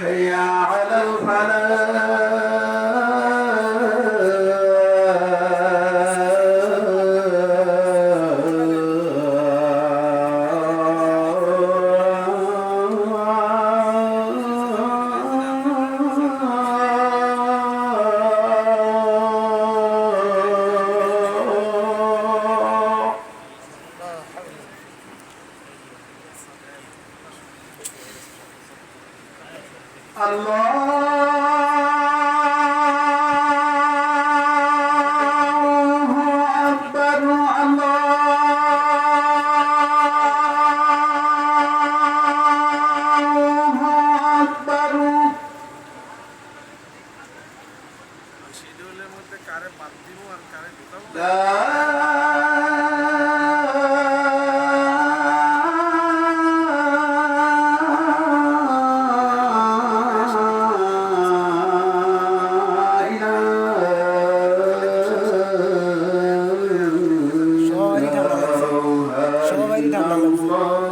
هيا على الفلاح. কারে বাদ দিব আর কারে ঢুকাবো? الضالين